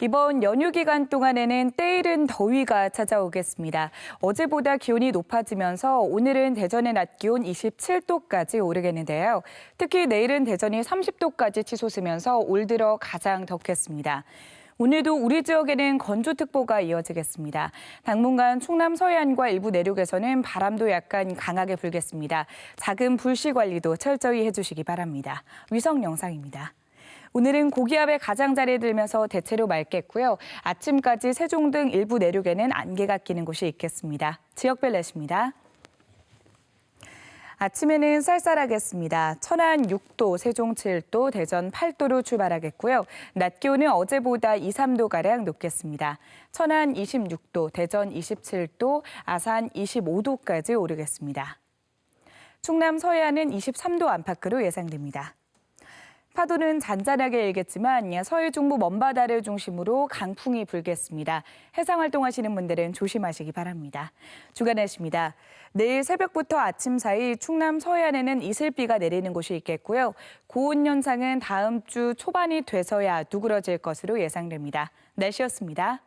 이번 연휴 기간 동안에는 때이른 더위가 찾아오겠습니다. 어제보다 기온이 높아지면서 오늘은 대전의 낮 기온 27도까지 오르겠는데요. 특히 내일은 대전이 30도까지 치솟으면서 올 들어 가장 덥겠습니다. 오늘도 우리 지역에는 건조특보가 이어지겠습니다. 당분간 충남 서해안과 일부 내륙에서는 바람도 약간 강하게 불겠습니다. 작은 불씨 관리도 철저히 해주시기 바랍니다. 위성 영상입니다. 오늘은 고기압의 가장자리에 들면서 대체로 맑겠고요. 아침까지 세종 등 일부 내륙에는 안개가 끼는 곳이 있겠습니다. 지역별 날씨입니다. 아침에는 쌀쌀하겠습니다. 천안 6도, 세종 7도, 대전 8도로 출발하겠고요. 낮 기온은 어제보다 2, 3도가량 높겠습니다. 천안 26도, 대전 27도, 아산 25도까지 오르겠습니다. 충남 서해안은 23도 안팎으로 예상됩니다. 파도는 잔잔하게 일겠지만 서해 중부 먼바다를 중심으로 강풍이 불겠습니다. 해상 활동하시는 분들은 조심하시기 바랍니다. 주간 날씨입니다. 내일 새벽부터 아침 사이 충남 서해안에는 이슬비가 내리는 곳이 있겠고요. 고온 현상은 다음 주 초반이 돼서야 누그러질 것으로 예상됩니다. 날씨였습니다.